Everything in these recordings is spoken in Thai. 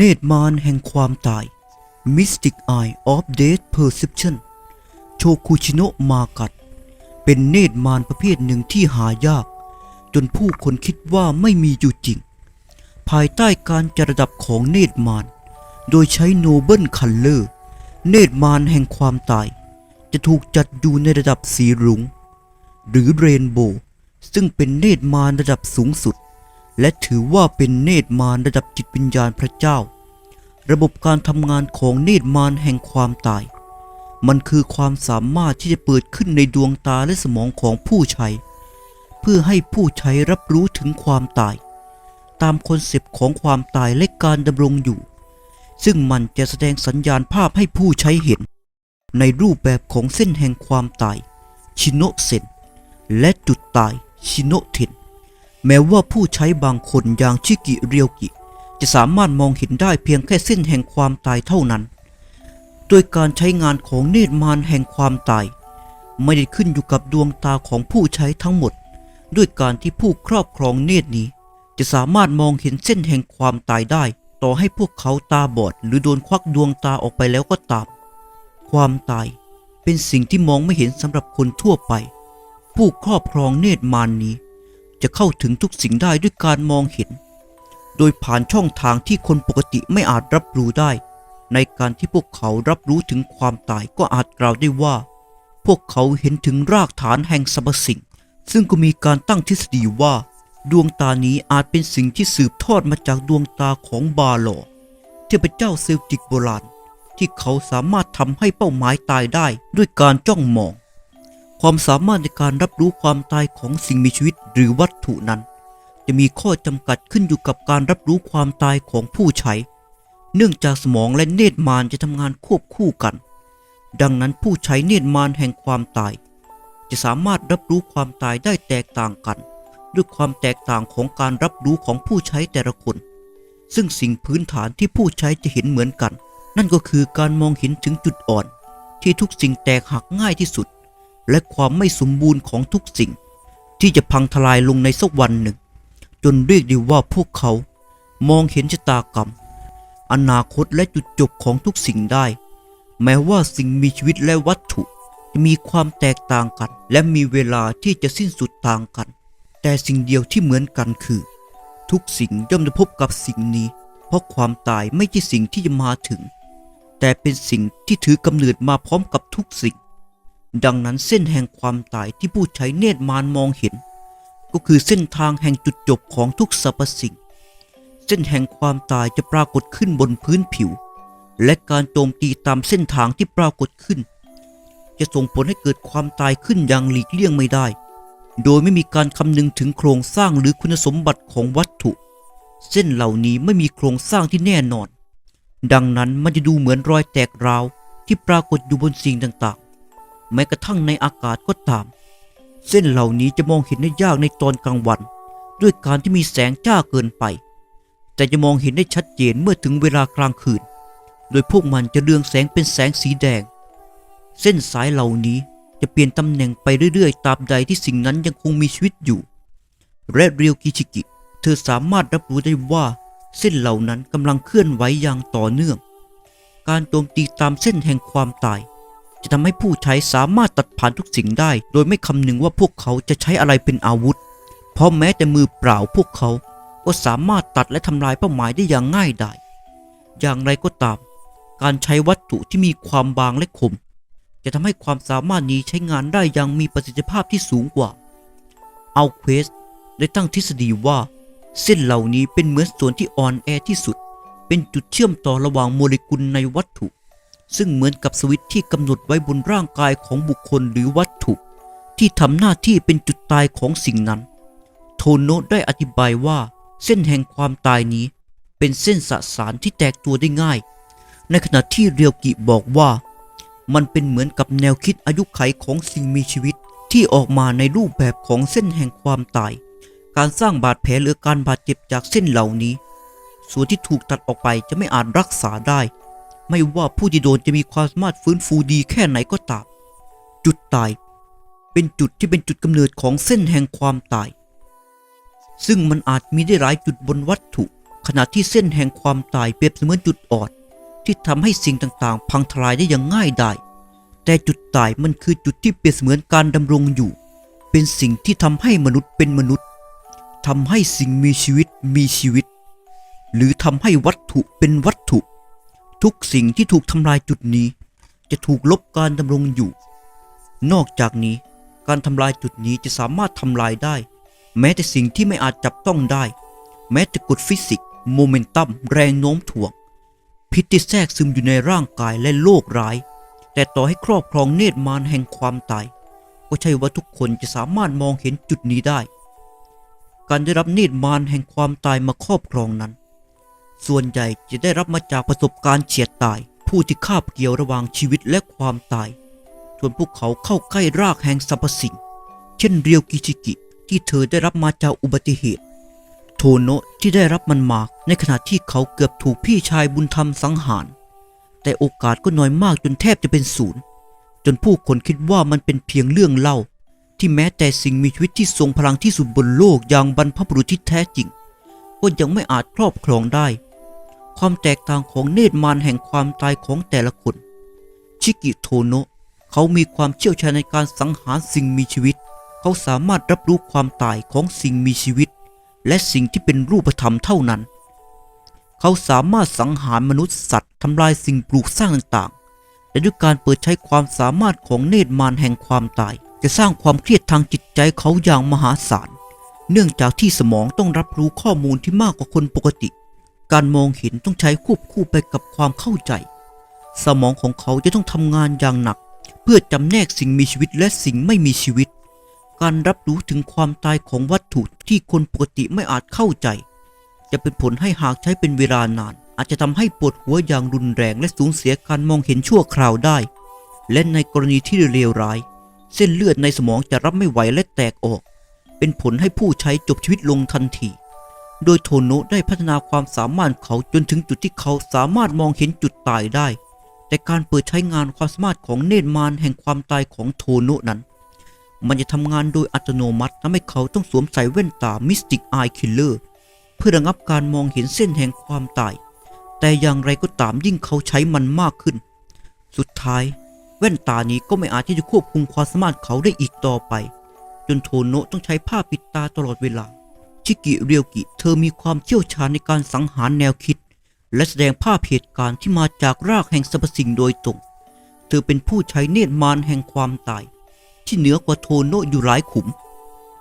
เนตรมารแห่งความตาย Mystic Eye of Death Perception โชคุชิโนะมากัด เป็นเนตรมารประเภทหนึ่งที่หายาก จนผู้คนคิดว่าไม่มีอยู่จริง ภายใต้การจัดระดับของเนตรมาร โดยใช้โนเบิลคัลเลอร์ เนตรมารแห่งความตาย จะถูกจัดอยู่ในระดับสีรุง้ง หรือเรนโบว์ซึ่งเป็นเนตรมารระดับสูงสุด และถือว่าเป็นเนตรมารระดับจิตวิญญาณพระเจ้า ระบบการทำงานของเนตรมารแห่งความตาย มันคือความสามารถที่จะเปิดขึ้นในดวงตาและสมองของผู้ใช้ เพื่อให้ผู้ใช้รับรู้ถึงความตาย ตามคอนเซปต์ของความตายและการดำรงอยู่ ซึ่งมันจะแสดงสัญญาณภาพให้ผู้ใช้เห็น ในรูปแบบของเส้นแห่งความตายชิโนเซนและจุดตายชิโนเทน แม้ว่าผู้ใช้บางคนอย่างชิกิเรียวกิ จะสามารถมองเห็นได้เพียงแค่เส้นแห่งความตายเท่านั้น โดยการใช้งานของเนตรมารแห่งความตาย ไม่ได้ขึ้นอยู่กับดวงตาของผู้ใช้ทั้งหมด ด้วยการที่ผู้ครอบครองเนตรนี้ จะสามารถมองเห็นเส้นแห่งความตายได้ ต่อให้พวกเขาตาบอด หรือโดนควักดวงตาออกไปแล้วก็ตาม ความตายเป็นสิ่งที่มองไม่เห็นสำหรับคนทั่วไป ผู้ครอบครองเนตรมารนี้ จะเข้าถึงทุกสิ่งได้ด้วยการมองเห็น โดยผ่านช่องทางที่คนปกติไม่อาจรับรู้ได้ ในการที่พวกเขารับรู้ถึงความตายก็อาจกล่าวได้ว่า พวกเขาเห็นถึงรากฐานแห่งสรรพสิ่ง ซึ่งก็มีการตั้งทฤษฎีว่า ดวงตานี้อาจเป็นสิ่งที่สืบทอดมาจากดวงตาของบาลอเทพเจ้าเซลติกโบราณที่เขาสามารถทำให้เป้าหมายตายได้ด้วยการจ้องมอง ความสามารถในการรับรู้ความตายของสิ่งมีชีวิตหรือวัตถุนั้น จะมีข้อจำกัดขึ้นอยู่กับการรับรู้ความตายของผู้ใช้ เนื่องจากสมองและเนตรมารจะทำงานควบคู่กัน ดังนั้นผู้ใช้เนตรมารแห่งความตาย จะสามารถรับรู้ความตายได้แตกต่างกันด้วยความแตกต่างของการรับรู้ของผู้ใช้แต่ละคน ซึ่งสิ่งพื้นฐานที่ผู้ใช้จะเห็นเหมือนกัน นั่นก็คือการมองเห็นถึงจุดอ่อน ที่ทุกสิ่งแตกหักง่ายที่สุด และความไม่สมบูรณ์ของทุกสิ่ง ที่จะพังทลายลงในสักวันหนึ่ง จนเรียกได้ว่าพวกเขามองเห็นชะตากรรม อนาคตและจุดจบของทุกสิ่งได้ แม้ว่าสิ่งมีชีวิตและวัตถุ จะมีความแตกต่างกัน และมีเวลาที่จะสิ้นสุดต่างกัน แต่สิ่งเดียวที่เหมือนกันคือ ทุกสิ่งย่อมจะพบกับสิ่งนี้ เพราะความตายไม่ใช่สิ่งที่จะมาถึง แต่เป็นสิ่งที่ถือกำเนิดมาพร้อมกับทุกสิ่ง ดังนั้นเส้นแห่งความตายที่ผู้ใช้เนตรมารมองเห็น ก็คือเส้นทางแห่งจุดจบของทุกสรรพสิ่ง เส้นแห่งความตายจะปรากฏขึ้นบนพื้นผิว และการโจมตีตามเส้นทางที่ปรากฏขึ้น จะส่งผลให้เกิดความตายขึ้นอย่างหลีกเลี่ยงไม่ได้ โดยไม่มีการคำนึงถึงโครงสร้างหรือคุณสมบัติของวัตถุ เส้นเหล่านี้ไม่มีโครงสร้างที่แน่นอน ดังนั้นมันจะดูเหมือนรอยแตกราวที่ปรากฏอยู่บนสิ่งต่าง แม้กระทั่งในอากาศก็ตาม เส้นเหล่านี้จะมองเห็นได้ยากในตอนกลางวัน ด้วยการที่มีแสงจ้าเกินไป แต่จะมองเห็นได้ชัดเจนเมื่อถึงเวลากลางคืน โดยพวกมันจะเรืองแสงเป็นแสงสีแดง เส้นสายเหล่านี้จะเปลี่ยนตำแหน่งไปเรื่อยๆ ตาบใดที่สิ่งนั้นยังคงมีชีวิตอยู่ และเรียวกิชิกิ เธอสามารถรับรู้ได้ว่า เส้นเหล่านั้นกำลังเคลื่อนไหวอย่างต่อเนื่อง การโจมตีตามเส้นแห่งความตาย จะทำให้ผู้ใช้สามารถตัดผ่านทุกสิ่งได้ โดยไม่คำนึงว่าพวกเขาจะใช้อะไรเป็นอาวุธ เพราะแม้แต่มือเปล่าพวกเขาก็สามารถตัดและทำลายเป้าหมายได้อย่างง่ายดายอย่างไรก็ตาม การใช้วัตถุที่มีความบางและคม จะทำให้ความสามารถนี้ใช้งานได้อย่างมีประสิทธิภาพที่สูงกว่าเอาเควสได้ตั้งทฤษฎีว่า เส้นเหล่านี้เป็นเหมือนส่วนที่อ่อนแอที่สุด เป็นจุดเชื่อมต่อระหว่างโมเลกุลในวัตถุ ซึ่งเหมือนกับสวิตที่กำหนดไว้บนร่างกายของบุคคลหรือวัตถุ ที่ทำหน้าที่เป็นจุดตายของสิ่งนั้น โทโนะได้อธิบายว่า เส้นแห่งความตายนี้ เป็นเส้นสสารที่แตกตัวได้ง่าย ในขณะที่เรียวกิบอกว่า มันเป็นเหมือนกับแนวคิดอายุไขของสิ่งมีชีวิตที่ออกมาในรูปแบบของเส้นแห่งความตาย การสร้างบาดแผลหรือการบาดเจ็บจากเส้นเหล่านี้ ส่วนที่ถูกตัดออกไปจะไม่อาจรักษาได้ ไม่ว่าผู้ที่โดนจะมีความสามารถฟื้นฟูดีแค่ไหนก็ตาม จุดตาย เป็นจุดที่เป็นจุดกำเนิดของเส้นแห่งความตาย ซึ่งมันอาจมีได้หลายจุดบนวัตถุ ขณะที่เส้นแห่งความตายเปรียบเสมือนจุดอ่อนที่ทำให้สิ่งต่างๆ พังทลายได้อย่างง่ายดายแต่จุดตายมันคือจุดที่เปรียบเสมือนการดำรงอยู่ เป็นสิ่งที่ทำให้มนุษย์เป็นมนุษย์ทำให้สิ่งมีชีวิตมีชีวิต หรือทำให้วัตถุเป็นวัตถุ ทุกสิ่งที่ถูกทำลายจุดนี้ จะถูกลบการดำรงอยู่ นอกจากนี้การทำลายจุดนี้จะสามารถทำลายได้ แม้แต่สิ่งที่ไม่อาจจับต้องได้ แม้แต่กฎฟิสิกส์โมเมนตัมแรงโน้มถ่วง พิษที่แทรกซึมอยู่ในร่างกายและโลกร้าย แต่ต่อให้ครอบครองเนตรมารแห่งความตาย ก็ใช่ว่าทุกคนจะสามารถมองเห็นจุดนี้ได้ การได้รับเนตรมารแห่งความตายมาครอบครองนั้น ส่วนใหญ่จะได้รับมาจากประสบการณ์เฉียดตาย ผู้ที่คาบเกี่ยวระหว่างชีวิตและความตายจนพวกเขาเข้าใกล้รากแห่งสรรพสิ่ง เช่นเรียวกิชิกิที่เธอได้รับมาจากอุบัติเหตุ โทโนะที่ได้รับมันมาในขณะที่เขาเกือบถูกพี่ชายบุญธรรมสังหาร แต่โอกาสก็น้อยมากจนแทบจะเป็นศูนย์ จนผู้คนคิดว่ามันเป็นเพียงเรื่องเล่า ที่แม้แต่สิ่งมีชีวิตที่ทรงพลังที่สุดบนโลกอย่างบรรพบุรุษที่แท้จริงก็ยังไม่อาจครอบครองได้ ความแตกต่างของเนตรมารแห่งความตายของแต่ละคน ชิกิโทโนะเขามีความเชี่ยวชาญในการสังหารสิ่งมีชีวิต เขาสามารถรับรู้ความตายของสิ่งมีชีวิต และสิ่งที่เป็นรูปธรรมเท่านั้น เขาสามารถสังหารมนุษย์สัตว์ทำลายสิ่งปลูกสร้างต่างๆ และด้วยการเปิดใช้ความสามารถของเนตรมารแห่งความตาย จะสร้างความเครียดทางจิตใจเขาอย่างมหาศาล เนื่องจากที่สมองต้องรับรู้ข้อมูลที่มากกว่าคนปกติ การมองเห็นต้องใช้ควบคู่ไปกับความเข้าใจ สมองของเขาจะต้องทำงานอย่างหนัก เพื่อจำแนกสิ่งมีชีวิตและสิ่งไม่มีชีวิต การรับรู้ถึงความตายของวัตถุที่คนปกติไม่อาจเข้าใจ จะเป็นผลให้หากใช้เป็นเวลานาน อาจจะทำให้ปวดหัวอย่างรุนแรงและสูญเสียการมองเห็นชั่วคราวได้ และในกรณีที่เลวร้าย เส้นเลือดในสมองจะรับไม่ไหวและแตกออก เป็นผลให้ผู้ใช้จบชีวิตลงทันที โดยโทโนะได้พัฒนาความสามารถเขาจนถึงจุดที่เขาสามารถมองเห็นจุดตายได้ แต่การเปิดใช้งานความสามารถของเนตรมารแห่งความตายของโทโนะนั้น มันจะทำงานโดยอัตโนมัติทำให้เขาต้องสวมใส่แว่นตา Mystic Eye Killer เพื่อระงับการมองเห็นเส้นแห่งความตาย แต่อย่างไรก็ตามยิ่งเขาใช้มันมากขึ้น สุดท้าย แว่นตานี้ก็ไม่อาจที่จะควบคุมความสามารถเขาได้อีกต่อไป จนโทโนะต้องใช้ผ้าปิดตาตลอดเวลา ชิกิเรียวกิเธอมีความเชี่ยวชาญในการสังหารแนวคิด และแสดงภาพเหตุการณ์ที่มาจากรากแห่งสรรพสิ่งโดยตรง เธอเป็นผู้ใช้เนตรมารแห่งความตาย ที่เหนือกว่าโทโนะอยู่หลายขุม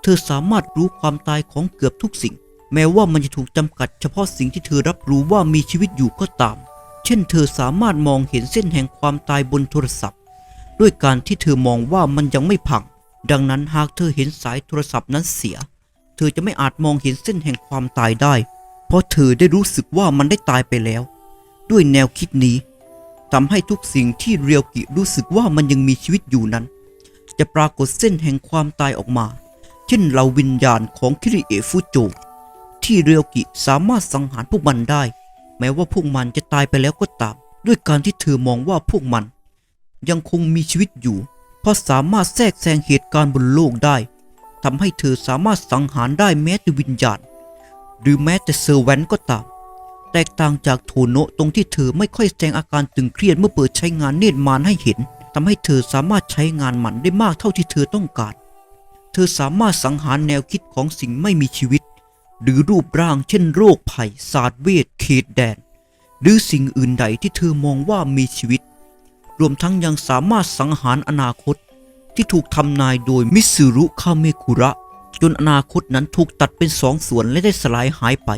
เธอสามารถรู้ความตายของเกือบทุกสิ่ง แม้ว่ามันจะถูกจำกัดเฉพาะสิ่งที่เธอรับรู้ว่ามีชีวิตอยู่ก็ตาม เช่น เธอสามารถมองเห็นเส้นแห่งความตายบนโทรศัพท์ ด้วยการที่เธอมองว่ามันยังไม่พัง ดังนั้นหากเธอเห็นสายโทรศัพท์นั้นเสีย เธอจะไม่อาจมองเห็นเส้นแห่งความตายได้ เพราะเธอได้รู้สึกว่ามันได้ตายไปแล้ว ด้วยแนวคิดนี้ทำให้ทุกสิ่งที่เรียวกิรู้สึกว่ามันยังมีชีวิตอยู่นั้น จะปรากฏเส้นแห่งความตายออกมา เช่นเราวิญญาณของคิริเอฟุโจที่เรียวกิสามารถสังหารพวกมันได้ แม้ว่าพวกมันจะตายไปแล้วก็ตาม ด้วยการที่เธอมองว่าพวกมัน ยังคงมีชีวิตอยู่ เพราะสามารถแทรกแซงเหตุการณ์บนโลกได้ ทำให้เธอสามารถสังหารได้แม้แต่วิญญาณ หรือแม้แต่เซอร์แวนก็ตาม แตกต่างจากโทโนะตรงที่เธอไม่ค่อยแสดงอาการตึงเครียดเมื่อเปิดใช้งานเนตรมารให้เห็นทำให้เธอสามารถใช้งานมันได้มากเท่าที่เธอต้องการ เธอสามารถสังหารแนวคิดของสิ่งไม่มีชีวิต หรือรูปร่างเช่นโรคภัยศาสตร์เวทเขตแดน หรือสิ่งอื่นใดที่เธอมองว่ามีชีวิต รวมทั้งยังสามารถสังหารอนาคต ที่ถูกทำนายโดยมิสึรุคาเมคุระ จนอนาคตนั้นถูกตัดเป็นสองส่วนและได้สลายหายไป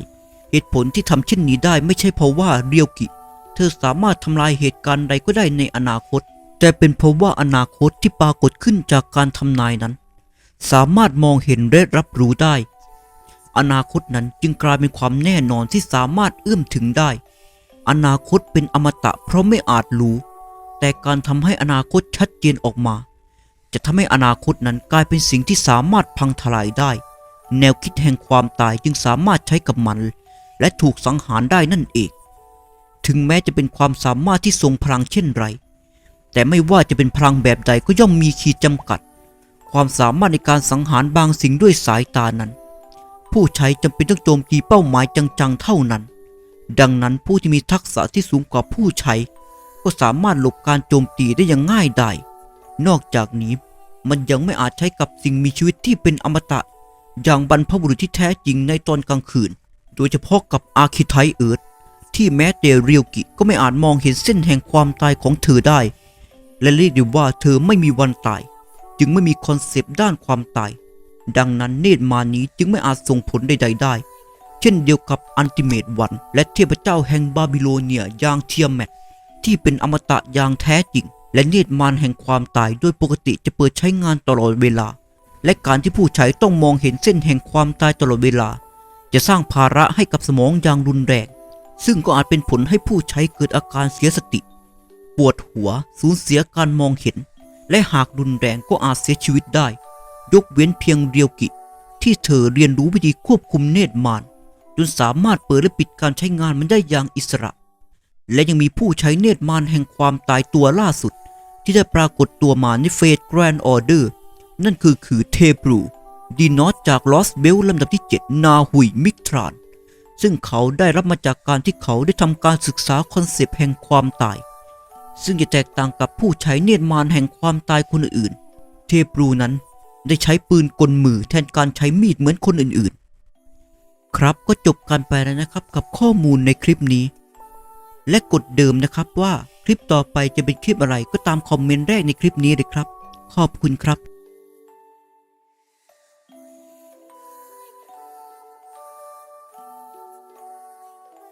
เหตุผลที่ทำเช่นนี้ได้ไม่ใช่เพราะว่าเรียวกิ เธอสามารถทำลายเหตุการณ์ใดก็ได้ในอนาคต แต่เป็นเพราะว่าอนาคตที่ปรากฏขึ้นจากการทำนายนั้น สามารถมองเห็นและรับรู้ได้ อนาคตนั้นจึงกลายเป็นความแน่นอนที่สามารถเอื้อมถึงได้ อนาคตเป็นอมตะเพราะไม่อาจรู้ แต่การทำให้อนาคตชัดเจนออกมา จะทำให้อนาคตนั้นกลายเป็นสิ่งที่สามารถพังทลายได้ แนวคิดแห่งความตายจึงสามารถใช้กับมัน และถูกสังหารได้นั่นเอง ถึงแม้จะเป็นความสามารถที่ทรงพลังเช่นไร แต่ไม่ว่าจะเป็นพลังแบบใดก็ย่อมมีขีดจำกัด ความสามารถในการสังหารบางสิ่งด้วยสายตานั้น ผู้ใช้จำเป็นต้องโจมตีเป้าหมายจังๆเท่านั้น ดังนั้นผู้ที่มีทักษะที่สูงกว่าผู้ใช้ ก็สามารถหลบการโจมตีได้อย่างง่ายดาย นอกจากนี้มันยังไม่อาจใช้กับสิ่งมีชีวิตที่เป็นอมตะ อย่างบรรพบุรุษที่แท้จริงในตอนกลางคืน โดยเฉพาะกับอาคิไทเอิร์ธที่แม้แต่เรียวกิก็ไม่อาจมองเห็นเส้นแห่งความตายของเธอได้ และเรียกได้ว่าเธอไม่มีวันตาย จึงไม่มีคอนเซปต์ด้านความตาย ดังนั้นเนตรมานี้จึงไม่อาจส่งผลใด ๆ ได้ เช่นเดียวกับอันติเมตวันและเทพเจ้าแห่งบาบิโลเนียอย่างเทียมแมทที่เป็นอมตะอย่างแท้จริง และเนตรมารแห่งความตายโดยปกติจะเปิดใช้งานตลอดเวลา และการที่ผู้ใช้ต้องมองเห็นเส้นแห่งความตายตลอดเวลา จะสร้างภาระให้กับสมองอย่างรุนแรง ซึ่งก็อาจเป็นผลให้ผู้ใช้เกิดอาการเสียสติ ปวดหัว สูญเสียการมองเห็น และหากรุนแรงก็อาจเสียชีวิตได้ ยกเว้นเพียงเรียวกิ ที่เธอเรียนรู้วิธีควบคุมเนตรมารจนสามารถเปิดและปิดการใช้งานมันได้อย่างอิสระ และยังมีผู้ใช้เนตรมารแห่งความตายตัวล่าสุด ที่ได้ปรากฏตัวมาในเฟสแกรนด์ออเดอร์นั่นคือคือเทบรูดีนอตจากลอสเบลลำดับที่ 7 นาหุยมิกทราน ซึ่งเขาได้รับมาจากการที่เขาได้ทำการศึกษาคอนเซปต์แห่งความตาย ซึ่งจะแตกต่างกับผู้ใช้เนตรมารแห่งความตายคนอื่น เทบรูนั้นได้ใช้ปืนกลมือแทนการใช้มีดเหมือนคนอื่นๆ ครับก็จบกันไปแล้วนะครับกับข้อมูลในคลิปนี้ และกดเดิมนะครับว่าคลิปต่อไปจะเป็นคลิปอะไรก็ตามคอมเมนต์แรกในคลิปนี้เลยครับ ขอบคุณครับ